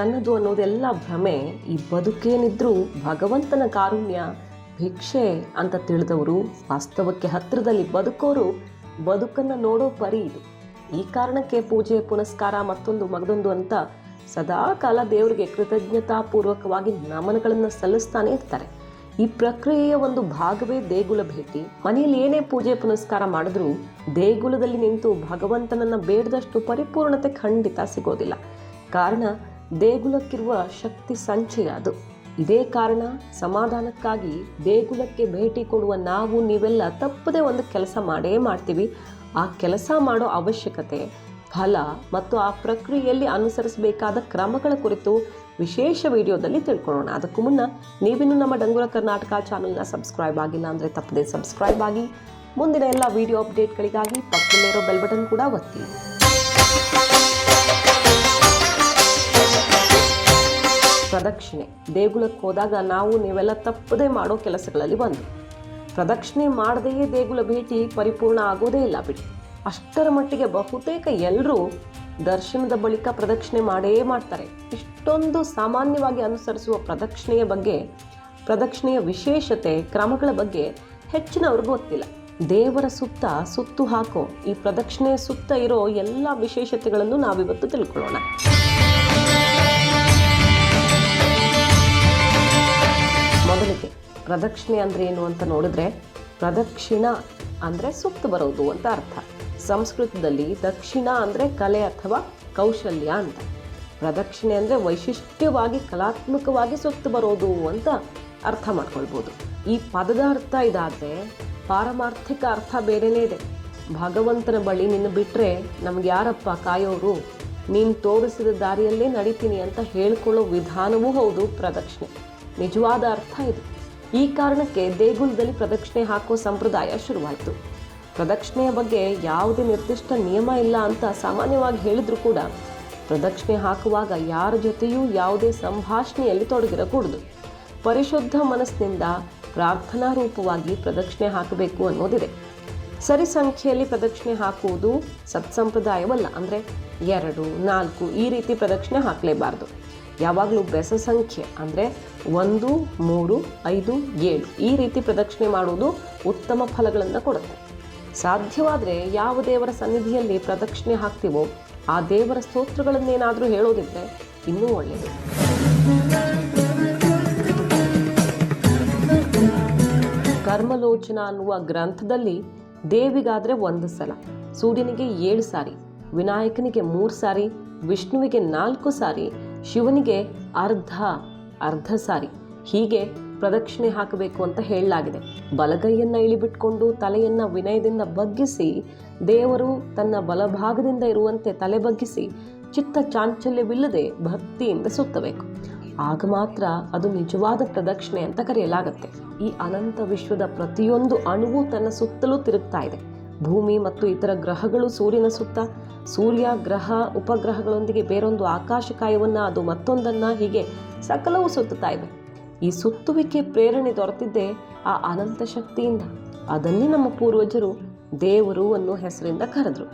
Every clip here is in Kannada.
ನನ್ನದು ಅನ್ನೋದೆಲ್ಲ ಭ್ರಮೆ, ಈ ಬದುಕೇನಿದ್ರೂ ಭಗವಂತನ ಕಾರುಣ್ಯ, ಭಿಕ್ಷೆ ಅಂತ ತಿಳಿದವರು ವಾಸ್ತವಕ್ಕೆ ಹತ್ತಿರದಲ್ಲಿ ಬದುಕೋರು ಬದುಕನ್ನು ನೋಡೋ ಪರಿ ಇದು. ಈ ಕಾರಣಕ್ಕೆ ಪೂಜೆ, ಪುನಸ್ಕಾರ, ಮತ್ತೊಂದು ಮಗದೊಂದು ಅಂತ ಸದಾ ಕಾಲ ದೇವರಿಗೆ ಕೃತಜ್ಞತಾಪೂರ್ವಕವಾಗಿ ನಮನಗಳನ್ನು ಸಲ್ಲಿಸ್ತಾನೆ ಇರ್ತಾರೆ. ಈ ಪ್ರಕ್ರಿಯೆಯ ಒಂದು ಭಾಗವೇ ದೇಗುಲ ಭೇಟಿ. ಮನೆಯಲ್ಲಿ ಏನೇ ಪೂಜೆ, ಪುನಸ್ಕಾರ ಮಾಡಿದ್ರೂ ದೇಗುಲದಲ್ಲಿ ನಿಂತು ಭಗವಂತನನ್ನ ಬೇಡದಷ್ಟು ಪರಿಪೂರ್ಣತೆ ಖಂಡಿತ ಸಿಗೋದಿಲ್ಲ. ಕಾರಣ ದೇಗುಲಕ್ಕಿರುವ ಶಕ್ತಿ ಸಂಚಯ ಅದು. ಇದೇ ಕಾರಣ ಸಮಾಧಾನಕ್ಕಾಗಿ ದೇಗುಲಕ್ಕೆ ಭೇಟಿ ಕೊಡುವ ನಾವು ನೀವೆಲ್ಲ ತಪ್ಪದೇ ಒಂದು ಕೆಲಸ ಮಾಡೇ ಮಾಡ್ತೀವಿ. ಆ ಕೆಲಸ ಮಾಡೋ ಅವಶ್ಯಕತೆ, ಫಲ ಮತ್ತು ಆ ಪ್ರಕ್ರಿಯೆಯಲ್ಲಿ ಅನುಸರಿಸಬೇಕಾದ ಕ್ರಮಗಳ ಕುರಿತು ವಿಶೇಷ ವಿಡಿಯೋದಲ್ಲಿ ತಿಳ್ಕೊಳ್ಳೋಣ. ಅದಕ್ಕೂ ಮುನ್ನ ನೀವಿನ್ನು ನಮ್ಮ ಡಂಗುರ ಕರ್ನಾಟಕ ಚಾನಲ್ನ ಸಬ್ಸ್ಕ್ರೈಬ್ ಆಗಿಲ್ಲ ಅಂದರೆ ತಪ್ಪದೆ ಸಬ್ಸ್ಕ್ರೈಬ್ ಆಗಿ. ಮುಂದಿನ ಎಲ್ಲ ವಿಡಿಯೋ ಅಪ್ಡೇಟ್ಗಳಿಗಾಗಿ ಪಕ್ಕದಲ್ಲಿರೋ ಬೆಲ್ ಬಟನ್ ಕೂಡ ಒತ್ತಿ. ಪ್ರದಕ್ಷಿಣೆ. ದೇಗುಲಕ್ಕೆ ಹೋದಾಗ ನಾವು ನೀವೆಲ್ಲ ತಪ್ಪದೇ ಮಾಡೋ ಕೆಲಸಗಳಲ್ಲಿ ಒಂದು ಪ್ರದಕ್ಷಿಣೆ ಮಾಡದೆಯೇ ದೇಗುಲ ಭೇಟಿ ಪರಿಪೂರ್ಣ ಆಗೋದೇ ಇಲ್ಲ ಬಿಡಿ. ಅಷ್ಟರ ಮಟ್ಟಿಗೆ ಬಹುತೇಕ ಎಲ್ಲರೂ ದರ್ಶನದ ಬಳಿಕ ಪ್ರದಕ್ಷಿಣೆ ಮಾಡೇ ಮಾಡ್ತಾರೆ. ಇಷ್ಟೊಂದು ಸಾಮಾನ್ಯವಾಗಿ ಅನುಸರಿಸುವ ಪ್ರದಕ್ಷಿಣೆಯ ಬಗ್ಗೆ, ಪ್ರದಕ್ಷಿಣೆಯ ವಿಶೇಷತೆ, ಕ್ರಮಗಳ ಬಗ್ಗೆ ಹೆಚ್ಚಿನವ್ರಿಗೂ ಗೊತ್ತಿಲ್ಲ. ದೇವರ ಸುತ್ತ ಸುತ್ತು ಹಾಕೋ, ಈ ಪ್ರದಕ್ಷಿಣೆಯ ಸುತ್ತ ಇರೋ ಎಲ್ಲ ವಿಶೇಷತೆಗಳನ್ನು ನಾವಿವತ್ತು ತಿಳ್ಕೊಳ್ಳೋಣ. ಪ್ರದಕ್ಷಿಣೆ ಅಂದರೆ ಏನು ಅಂತ ನೋಡಿದ್ರೆ ಪ್ರದಕ್ಷಿಣ ಅಂದರೆ ಸುತ್ತು ಬರೋದು ಅಂತ ಅರ್ಥ. ಸಂಸ್ಕೃತದಲ್ಲಿ ದಕ್ಷಿಣ ಅಂದರೆ ಕಲೆ ಅಥವಾ ಕೌಶಲ್ಯ ಅಂತ. ಪ್ರದಕ್ಷಿಣೆ ಅಂದರೆ ವೈಶಿಷ್ಟ್ಯವಾಗಿ, ಕಲಾತ್ಮಕವಾಗಿ ಸುತ್ತು ಬರೋದು ಅಂತ ಅರ್ಥ ಮಾಡ್ಕೊಳ್ಬೋದು. ಈ ಪದದ ಅರ್ಥ ಇದಾದರೆ ಪಾರಮಾರ್ಥಿಕ ಅರ್ಥ ಬೇರೆನೇ ಇದೆ. ಭಗವಂತನ ಬಳಿ ನಿನ್ನ ಬಿಟ್ಟರೆ ನಮ್ಗೆ ಯಾರಪ್ಪ ಕಾಯೋರು? ನೀನು ತೋರಿಸಿದ ದಾರಿಯಲ್ಲೇ ನಡಿತೀನಿ ಅಂತ ಹೇಳ್ಕೊಳ್ಳೋ ವಿಧಾನವೂ ಹೌದು ಪ್ರದಕ್ಷಿಣೆ. ನಿಜವಾದ ಅರ್ಥ ಇದು. ಈ ಕಾರಣಕ್ಕೆ ದೇಗುಲದಲ್ಲಿ ಪ್ರದಕ್ಷಿಣೆ ಹಾಕೋ ಸಂಪ್ರದಾಯ ಶುರುವಾಯಿತು. ಪ್ರದಕ್ಷಿಣೆಯ ಬಗ್ಗೆ ಯಾವುದೇ ನಿರ್ದಿಷ್ಟ ನಿಯಮ ಇಲ್ಲ ಅಂತ ಸಾಮಾನ್ಯವಾಗಿ ಹೇಳಿದ್ರು ಕೂಡ ಪ್ರದಕ್ಷಿಣೆ ಹಾಕುವಾಗ ಯಾರ ಜೊತೆಯೂ ಯಾವುದೇ ಸಂಭಾಷಣೆಯಲ್ಲಿ ತೊಡಗಿರಕೂಡದು. ಪರಿಶುದ್ಧ ಮನಸ್ಸಿನಿಂದ ಪ್ರಾರ್ಥನಾ ರೂಪವಾಗಿ ಪ್ರದಕ್ಷಿಣೆ ಹಾಕಬೇಕು ಅನ್ನೋದಿದೆ. ಸರಿ ಸಂಖ್ಯೆಯಲ್ಲಿ ಪ್ರದಕ್ಷಿಣೆ ಹಾಕುವುದು ಸತ್ಸಂಪ್ರದಾಯವಲ್ಲ, ಅಂದರೆ ಎರಡು, ನಾಲ್ಕು ಈ ರೀತಿ ಪ್ರದಕ್ಷಿಣೆ ಹಾಕಲೇಬಾರ್ದು. ಯಾವಾಗಲೂ ಬೆಸ ಸಂಖ್ಯೆ ಅಂದರೆ ಒಂದು, ಮೂರು, ಐದು, ಏಳು ಈ ರೀತಿ ಪ್ರದಕ್ಷಿಣೆ ಮಾಡುವುದು ಉತ್ತಮ ಫಲಗಳನ್ನು ಕೊಡುತ್ತೆ. ಸಾಧ್ಯವಾದರೆ ಯಾವ ದೇವರ ಸನ್ನಿಧಿಯಲ್ಲಿ ಪ್ರದಕ್ಷಿಣೆ ಹಾಕ್ತೀವೋ ಆ ದೇವರ ಸ್ತೋತ್ರಗಳನ್ನೇನಾದರೂ ಹೇಳೋದಿದ್ರೆ ಇನ್ನೂ ಒಳ್ಳೆಯದು ಕರ್ಮಲೋಚನ ಅನ್ನುವ ಗ್ರಂಥದಲ್ಲಿ ದೇವಿಗಾದರೆ ಒಂದು ಸಲ, ಸೂರ್ಯನಿಗೆ ಏಳು ಸಾರಿ, ವಿನಾಯಕನಿಗೆ ಮೂರು ಸಾರಿ, ವಿಷ್ಣುವಿಗೆ ನಾಲ್ಕು ಸಾರಿ ಶಿವನಿಗೆ ಅರ್ಧ ಅರ್ಧ ಸಾರಿ. ಹೀಗೆ ಪ್ರದಕ್ಷಿಣೆ ಹಾಕಬೇಕು ಅಂತ ಹೇಳಲಾಗಿದೆ. ಬಲಗೈಯನ್ನ ಇಳಿಬಿಟ್ಕೊಂಡು ತಲೆಯನ್ನು ವಿನಯದಿಂದ ಬಗ್ಗಿಸಿ, ದೇವರು ತನ್ನ ಬಲಭಾಗದಿಂದ ಇರುವಂತೆ ತಲೆ ಬಗ್ಗಿಸಿ ಚಿತ್ತ ಚಾಂಚಲ್ಯವಿಲ್ಲದೆ ಭಕ್ತಿಯಿಂದ ಸುತ್ತಬೇಕು. ಆಗ ಮಾತ್ರ ಅದು ನಿಜವಾದ ಪ್ರದಕ್ಷಿಣೆ ಅಂತ ಕರೆಯಲಾಗುತ್ತೆ. ಈ ಅನಂತ ವಿಶ್ವದ ಪ್ರತಿಯೊಂದು ಅಣುವು ತನ್ನ ಸುತ್ತಲೂ ತಿರುಗ್ತಾ ಇದೆ. ಭೂಮಿ ಮತ್ತು ಇತರ ಗ್ರಹಗಳು ಸೂರ್ಯನ ಸುತ್ತ ಸೂರ್ಯ ಗ್ರಹ ಉಪಗ್ರಹಗಳೊಂದಿಗೆ ಬೇರೊಂದು ಆಕಾಶಕಾಯವನ್ನು ಅದು ಮತ್ತೊಂದನ್ನು ಹೀಗೆ ಸಕಲವು ಸುತ್ತುತ್ತಾ ಇವೆ ಈ ಸುತ್ತುವಿಕೆ ಪ್ರೇರಣೆ ದೊರೆತಿದ್ದೆ ಆ ಅನಂತ ಶಕ್ತಿಯಿಂದ. ಅದನ್ನೇ ನಮ್ಮ ಪೂರ್ವಜರು ದೇವರು ಅನ್ನೋ ಹೆಸರಿಂದ ಕರೆದ್ರು.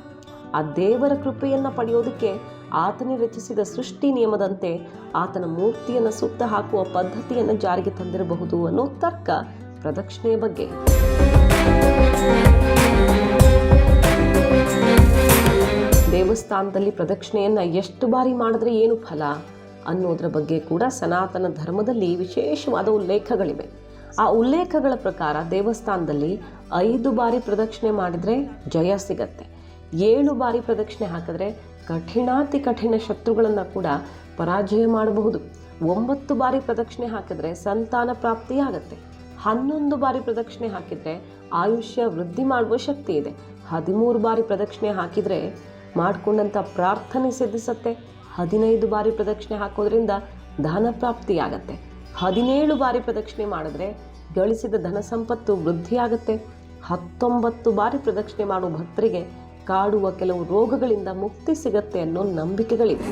ಆ ದೇವರ ಕೃಪೆಯನ್ನು ಪಡೆಯೋದಕ್ಕೆ ಆತನೇ ರಚಿಸಿದ ಸೃಷ್ಟಿ ನಿಯಮದಂತೆ ಆತನ ಮೂರ್ತಿಯನ್ನು ಸುತ್ತ ಹಾಕುವ ಪದ್ಧತಿಯನ್ನು ಜಾರಿಗೆ ತಂದಿರಬಹುದು ಅನ್ನೋ ತರ್ಕ ಪ್ರದಕ್ಷಿಣೆಯ ಬಗ್ಗೆ. ದೇವಸ್ಥಾನದಲ್ಲಿ ಪ್ರದಕ್ಷಿಣೆಯನ್ನು ಎಷ್ಟು ಬಾರಿ ಮಾಡಿದ್ರೆ ಏನು ಫಲ ಅನ್ನೋದ್ರ ಬಗ್ಗೆ ಕೂಡ ಸನಾತನ ಧರ್ಮದಲ್ಲಿ ವಿಶೇಷವಾದ ಉಲ್ಲೇಖಗಳಿವೆ. ಆ ಉಲ್ಲೇಖಗಳ ಪ್ರಕಾರ ದೇವಸ್ಥಾನದಲ್ಲಿ ಐದು ಬಾರಿ ಪ್ರದಕ್ಷಿಣೆ ಮಾಡಿದರೆ ಜಯ ಸಿಗತ್ತೆ. ಏಳು ಬಾರಿ ಪ್ರದಕ್ಷಿಣೆ ಹಾಕಿದ್ರೆ ಕಠಿಣಾತಿ ಕಠಿಣ ಶತ್ರುಗಳನ್ನು ಕೂಡ ಪರಾಜಯ ಮಾಡಬಹುದು. ಒಂಬತ್ತು ಬಾರಿ ಪ್ರದಕ್ಷಿಣೆ ಹಾಕಿದ್ರೆ ಸಂತಾನ ಪ್ರಾಪ್ತಿಯಾಗತ್ತೆ ಹನ್ನೊಂದು ಬಾರಿ ಪ್ರದಕ್ಷಿಣೆ ಹಾಕಿದರೆ ಆಯುಷ್ಯ ವೃದ್ಧಿ ಮಾಡುವ ಶಕ್ತಿ ಇದೆ. ಹದಿಮೂರು ಬಾರಿ ಪ್ರದಕ್ಷಿಣೆ ಹಾಕಿದರೆ ಮಾಡಿಕೊಂಡಂಥ ಪ್ರಾರ್ಥನೆ ಸಿದ್ಧಿಸುತ್ತೆ. ಹದಿನೈದು ಬಾರಿ ಪ್ರದಕ್ಷಿಣೆ ಹಾಕೋದ್ರಿಂದ ಧನ ಪ್ರಾಪ್ತಿಯಾಗತ್ತೆ. ಹದಿನೇಳು ಬಾರಿ ಪ್ರದಕ್ಷಿಣೆ ಮಾಡಿದ್ರೆ ಗಳಿಸಿದ ಧನ ಸಂಪತ್ತು ವೃದ್ಧಿಯಾಗುತ್ತೆ. ಹತ್ತೊಂಬತ್ತು ಬಾರಿ ಪ್ರದಕ್ಷಿಣೆ ಮಾಡುವ ಭಕ್ತರಿಗೆ ಕಾಡುವ ಕೆಲವು ರೋಗಗಳಿಂದ ಮುಕ್ತಿ ಸಿಗತ್ತೆ ಅನ್ನೋ ನಂಬಿಕೆಗಳಿವೆ.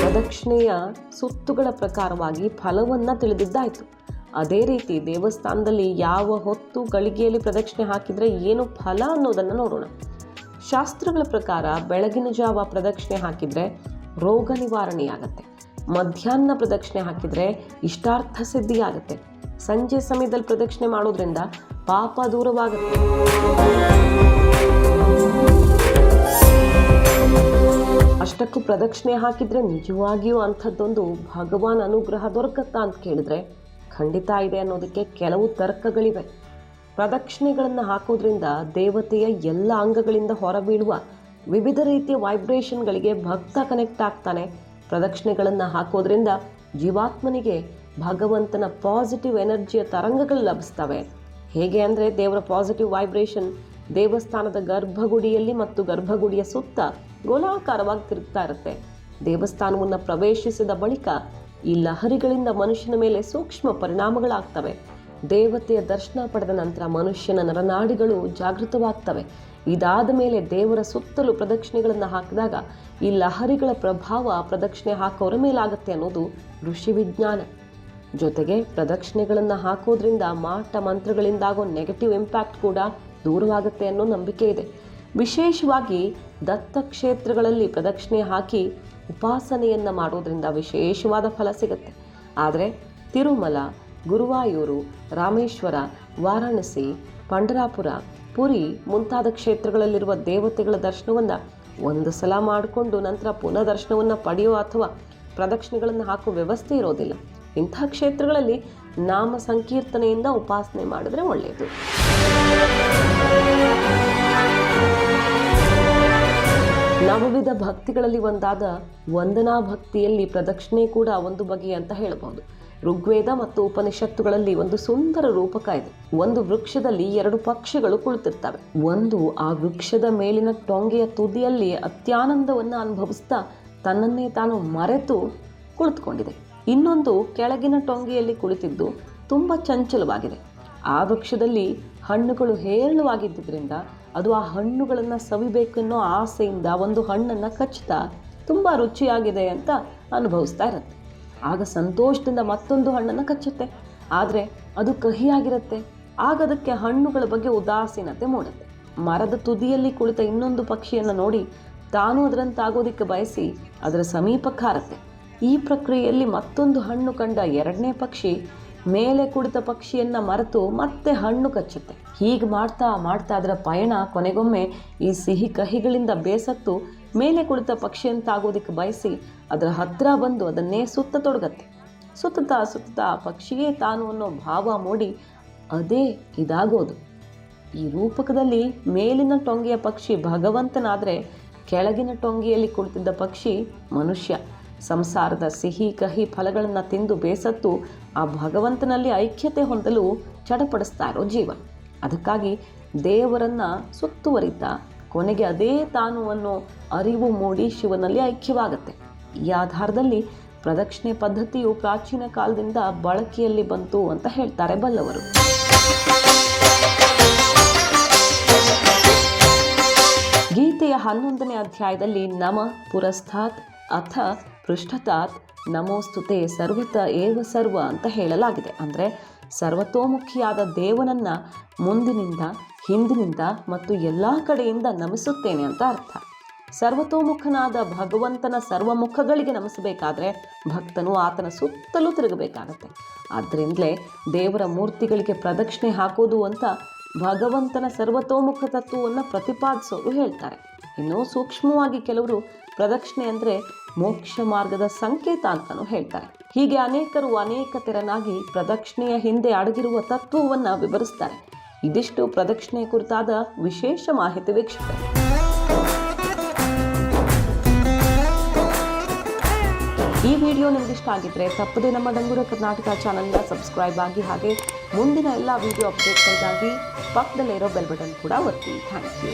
ಪ್ರದಕ್ಷಿಣೆಯ ಸುತ್ತುಗಳ ಪ್ರಕಾರವಾಗಿ ಫಲವನ್ನು ತಿಳಿದಿದ್ದಾಯಿತು. ಅದೇ ರೀತಿ ದೇವಸ್ಥಾನದಲ್ಲಿ ಯಾವ ಹೊತ್ತು ಗಳಿಗೆಯಲ್ಲಿ ಪ್ರದಕ್ಷಿಣೆ ಹಾಕಿದರೆ ಏನು ಫಲ ಅನ್ನೋದನ್ನು ನೋಡೋಣ. ಶಾಸ್ತ್ರಗಳ ಪ್ರಕಾರ ಬೆಳಗಿನ ಜಾವ ಪ್ರದಕ್ಷಿಣೆ ಹಾಕಿದರೆ ರೋಗ ನಿವಾರಣೆಯಾಗತ್ತೆ. ಮಧ್ಯಾಹ್ನ ಪ್ರದಕ್ಷಿಣೆ ಹಾಕಿದರೆ ಇಷ್ಟಾರ್ಥ ಸಿದ್ಧಿಯಾಗತ್ತೆ. ಸಂಜೆ ಸಮಯದಲ್ಲಿ ಪ್ರದಕ್ಷಿಣೆ ಮಾಡೋದ್ರಿಂದ ಪಾಪ ದೂರವಾಗುತ್ತೆ. ಅಷ್ಟಕ್ಕೂ ಪ್ರದಕ್ಷಿಣೆ ಹಾಕಿದರೆ ನಿಜವಾಗಿಯೂ ಅಂಥದ್ದೊಂದು ಭಗವಾನ್ ಅನುಗ್ರಹ ದೊರಕತ್ತಾ ಅಂತ ಕೇಳಿದ್ರೆ ಖಂಡಿತ ಇದೆ ಅನ್ನೋದಕ್ಕೆ ಕೆಲವು ತರ್ಕಗಳಿವೆ. ಪ್ರದಕ್ಷಿಣೆಗಳನ್ನು ಹಾಕೋದ್ರಿಂದ ದೇವತೆಯ ಎಲ್ಲ ಅಂಗಗಳಿಂದ ಹೊರಬೀಳುವ ವಿವಿಧ ರೀತಿಯ ವೈಬ್ರೇಷನ್ಗಳಿಗೆ ಭಕ್ತ ಕನೆಕ್ಟ್ ಆಗ್ತಾನೆ. ಪ್ರದಕ್ಷಿಣೆಗಳನ್ನು ಹಾಕೋದ್ರಿಂದ ಜೀವಾತ್ಮನಿಗೆ ಭಗವಂತನ ಪಾಸಿಟಿವ್ ಎನರ್ಜಿಯ ತರಂಗಗಳು ಲಭಿಸ್ತವೆ. ಹೇಗೆ ಅಂದರೆ ದೇವರ ಪಾಸಿಟಿವ್ ವೈಬ್ರೇಷನ್ ದೇವಸ್ಥಾನದ ಗರ್ಭಗುಡಿಯಲ್ಲಿ ಮತ್ತು ಗರ್ಭಗುಡಿಯ ಸುತ್ತ ಗೋಲಾಕಾರವಾಗಿ ತಿರುಗ್ತಾ ಇರುತ್ತೆ. ದೇವಸ್ಥಾನವನ್ನು ಪ್ರವೇಶಿಸಿದ ಬಳಿಕ ಈ ಲಹರಿಗಳಿಂದ ಮನುಷ್ಯನ ಮೇಲೆ ಸೂಕ್ಷ್ಮ ಪರಿಣಾಮಗಳಾಗ್ತವೆ. ದೇವತೆಯ ದರ್ಶನ ಪಡೆದ ನಂತರ ಮನುಷ್ಯನ ನರನಾಡಿಗಳು ಜಾಗೃತವಾಗ್ತವೆ. ಇದಾದ ಮೇಲೆ ದೇವರ ಸುತ್ತಲೂ ಪ್ರದಕ್ಷಿಣೆಗಳನ್ನು ಹಾಕಿದಾಗ ಈ ಲಹರಿಗಳ ಪ್ರಭಾವ ಪ್ರದಕ್ಷಿಣೆ ಹಾಕೋರ ಮೇಲಾಗುತ್ತೆ ಅನ್ನೋದು ಋಷಿ ವಿಜ್ಞಾನ. ಜೊತೆಗೆ ಪ್ರದಕ್ಷಿಣೆಗಳನ್ನು ಹಾಕೋದ್ರಿಂದ ಮಾಟ ಮಂತ್ರಗಳಿಂದಾಗೋ ನೆಗೆಟಿವ್ ಇಂಪ್ಯಾಕ್ಟ್ ಕೂಡ ದೂರವಾಗುತ್ತೆ ಅನ್ನೋ ನಂಬಿಕೆ ಇದೆ. ವಿಶೇಷವಾಗಿ ದತ್ತ ಕ್ಷೇತ್ರಗಳಲ್ಲಿ ಪ್ರದಕ್ಷಿಣೆ ಹಾಕಿ ಉಪಾಸನೆಯನ್ನು ಮಾಡೋದ್ರಿಂದ ವಿಶೇಷವಾದ ಫಲ ಸಿಗುತ್ತೆ. ಆದರೆ ತಿರುಮಲ, ಗುರುವಾಯೂರು, ರಾಮೇಶ್ವರ, ವಾರಾಣಸಿ, ಪಂಡರಾಪುರ, ಪುರಿ ಮುಂತಾದ ಕ್ಷೇತ್ರಗಳಲ್ಲಿರುವ ದೇವತೆಗಳ ದರ್ಶನವನ್ನು ಒಂದು ಸಲ ಮಾಡಿಕೊಂಡು ನಂತರ ಪುನಃ ದರ್ಶನವನ್ನು ಪಡೆಯೋ ಅಥವಾ ಪ್ರದಕ್ಷಿಣೆಗಳನ್ನು ಹಾಕೋ ವ್ಯವಸ್ಥೆ ಇರೋದಿಲ್ಲ. ಇಂಥ ಕ್ಷೇತ್ರಗಳಲ್ಲಿ ನಾಮ ಸಂಕೀರ್ತನೆಯಿಂದ ಉಪಾಸನೆ ಮಾಡಿದ್ರೆ ಒಳ್ಳೆಯದು ನವವಿಧ ಭಕ್ತಿಗಳಲ್ಲಿ ಒಂದಾದ ವಂದನಾ ಭಕ್ತಿಯಲ್ಲಿ ಪ್ರದಕ್ಷಿಣೆ ಕೂಡ ಒಂದು ಬಗೆ ಅಂತ ಹೇಳಬಹುದು. ಋಗ್ವೇದ ಮತ್ತು ಉಪನಿಷತ್ತುಗಳಲ್ಲಿ ಒಂದು ಸುಂದರ ರೂಪಕ ಇದೆ ಒಂದು ವೃಕ್ಷದಲ್ಲಿ ಎರಡು ಪಕ್ಷಿಗಳು ಕುಳಿತಿರ್ತವೆ. ಒಂದು ಆ ವೃಕ್ಷದ ಮೇಲಿನ ಟೊಂಗೆಯ ತುದಿಯಲ್ಲಿ ಅತ್ಯಾನಂದವನ್ನು ಅನುಭವಿಸ್ತಾ ತನ್ನನ್ನೇ ತಾನು ಮರೆತು ಕುಳಿತುಕೊಂಡಿದೆ. ಇನ್ನೊಂದು ಕೆಳಗಿನ ಟೊಂಗೆಯಲ್ಲಿ ಕುಳಿತಿದ್ದು ತುಂಬ ಚಂಚಲವಾಗಿದೆ. ಆ ವೃಕ್ಷದಲ್ಲಿ ಹಣ್ಣುಗಳು ಹೇರಳವಾಗಿದ್ದರಿಂದ ಅದು ಆ ಹಣ್ಣುಗಳನ್ನು ಸವಿಬೇಕೆನ್ನೋ ಆಸೆಯಿಂದ ಒಂದು ಹಣ್ಣನ್ನು ಕಚ್ಚುತ್ತಾ ತುಂಬ ರುಚಿಯಾಗಿದೆ ಅಂತ ಅನುಭವಿಸ್ತಾ ಇರುತ್ತೆ. ಆಗ ಸಂತೋಷದಿಂದ ಮತ್ತೊಂದು ಹಣ್ಣನ್ನು ಕಚ್ಚುತ್ತೆ. ಆದರೆ ಅದು ಕಹಿಯಾಗಿರುತ್ತೆ. ಆಗ ಅದಕ್ಕೆ ಹಣ್ಣುಗಳ ಬಗ್ಗೆ ಉದಾಸೀನತೆ ಮೂಡುತ್ತೆ. ಮರದ ತುದಿಯಲ್ಲಿ ಕುಳಿತ ಇನ್ನೊಂದು ಪಕ್ಷಿಯನ್ನು ನೋಡಿ ತಾನು ಅದರಂತಾಗೋದಕ್ಕೆ ಬಯಸಿ ಅದರ ಸಮೀಪಕ್ಕೆ ಹಾರತ್ತೆ. ಈ ಪ್ರಕ್ರಿಯೆಯಲ್ಲಿ ಮತ್ತೊಂದು ಹಣ್ಣು ಕಂಡ ಎರಡನೇ ಪಕ್ಷಿ ಮೇಲೆ ಕುಳಿತ ಪಕ್ಷಿಯನ್ನು ಮರೆತು ಮತ್ತೆ ಹಣ್ಣು ಕಚ್ಚುತ್ತೆ. ಹೀಗೆ ಮಾಡ್ತಾ ಮಾಡ್ತಾ ಅದರ ಪಯಣ ಕೊನೆಗೊಮ್ಮೆ ಈ ಸಿಹಿ ಕಹಿಗಳಿಂದ ಬೇಸತ್ತು ಮೇಲೆ ಕುಳಿತ ಪಕ್ಷಿಯಂತಾಗೋದಕ್ಕೆ ಬಯಸಿ ಅದರ ಹತ್ತಿರ ಬಂದು ಅದನ್ನೇ ಸುತ್ತ ತೊಡಗತ್ತೆ. ಸುತ್ತತಾ ಸುತ್ತತಾ ಪಕ್ಷಿಯೇ ತಾನು ಅನ್ನೋ ಭಾವ ಮೂಡಿ ಅದೇ ಇದಾಗೋದು. ಈ ರೂಪಕದಲ್ಲಿ ಮೇಲಿನ ಟೊಂಗೆಯ ಪಕ್ಷಿ ಭಗವಂತನಾದರೆ ಕೆಳಗಿನ ಟೊಂಗೆಯಲ್ಲಿ ಕುಳಿತಿದ್ದ ಪಕ್ಷಿ ಮನುಷ್ಯ. ಸಂಸಾರದ ಸಿಹಿ ಕಹಿ ಫಲಗಳನ್ನು ತಿಂದು ಬೇಸತ್ತು ಆ ಭಗವಂತನಲ್ಲಿ ಐಕ್ಯತೆ ಹೊಂದಲು ಚಡಪಡಿಸ್ತಾ ಇರೋ ಜೀವ. ಅದಕ್ಕಾಗಿ ದೇವರನ್ನು ಸುತ್ತುವರಿತಾ ಕೊನೆಗೆ ಅದೇ ತಾನು ಅರಿವು ಮೂಡಿ ಶಿವನಲ್ಲಿ ಐಕ್ಯವಾಗುತ್ತೆ. ಈ ಆಧಾರದಲ್ಲಿ ಪ್ರದಕ್ಷಿಣೆ ಪದ್ಧತಿಯು ಪ್ರಾಚೀನ ಕಾಲದಿಂದ ಬಳಕೆಯಲ್ಲಿ ಬಂತು ಅಂತ ಹೇಳ್ತಾರೆ ಬಲ್ಲವರು. ಗೀತೆಯ ಹನ್ನೊಂದನೇ ಅಧ್ಯಾಯದಲ್ಲಿ ನಮ ಪುರಸ್ಥಾತ್ ಅಥ ಪೃಷ್ಠತಾತ್ ನಮೋಸ್ತುತೆ ಸರ್ವತ ಏವ ಸರ್ವ ಅಂತ ಹೇಳಲಾಗಿದೆ. ಅಂದರೆ ಸರ್ವತೋಮುಖಿಯಾದ ದೇವನನ್ನ ಮುಂದಿನಿಂದ, ಹಿಂದಿನಿಂದ ಮತ್ತು ಎಲ್ಲ ಕಡೆಯಿಂದ ನಮಿಸುತ್ತೇನೆ ಅಂತ ಅರ್ಥ. ಸರ್ವತೋಮುಖನಾದ ಭಗವಂತನ ಸರ್ವಮುಖಗಳಿಗೆ ನಮಿಸಬೇಕಾದ್ರೆ ಭಕ್ತನು ಆತನ ಸುತ್ತಲೂ ತಿರುಗಬೇಕಾಗತ್ತೆ. ಆದ್ದರಿಂದಲೇ ದೇವರ ಮೂರ್ತಿಗಳಿಗೆ ಪ್ರದಕ್ಷಿಣೆ ಹಾಕೋದು ಅಂತ ಭಗವಂತನ ಸರ್ವತೋಮುಖ ತತ್ವವನ್ನು ಪ್ರತಿಪಾದಿಸೋರು ಹೇಳ್ತಾರೆ. ಇನ್ನು ಸೂಕ್ಷ್ಮವಾಗಿ ಕೆಲವರು ಪ್ರದಕ್ಷಿಣೆ ಅಂದರೆ ಮೋಕ್ಷ ಮಾರ್ಗದ ಸಂಕೇತ ಅಂತಲೂ ಹೇಳ್ತಾರೆ. ಹೀಗೆ ಅನೇಕರು ಅನೇಕ ತೆರನಾಗಿ ಪ್ರದಕ್ಷಿಣೆಯ ಹಿಂದೆ ಅಡಗಿರುವ ತತ್ವವನ್ನು ವಿವರಿಸ್ತಾರೆ. ಇದಿಷ್ಟು ಪ್ರದಕ್ಷಿಣೆ ಕುರಿತಾದ ವಿಶೇಷ ಮಾಹಿತಿ ವೀಕ್ಷಕರೇ. ಈ ವಿಡಿಯೋ ನಿಮ್ಗೆ ಇಷ್ಟ ಆಗಿದ್ರೆ ತಪ್ಪದೆ ನಮ್ಮ ಡಂಗೂರ ಕರ್ನಾಟಕ ಚಾನಲ್ನ ಸಬ್ಸ್ಕ್ರೈಬ್ ಆಗಿ ಹಾಗೆ ಮುಂದಿನ ಎಲ್ಲ ವಿಡಿಯೋ ಅಪ್ಡೇಟ್ಗಳಿಗಾಗಿ ಪಕ್ಕದಲ್ಲಿರೋ ಬೆಲ್ ಬಟನ್ ಕೂಡ ಒತ್ತಿ. Thank you.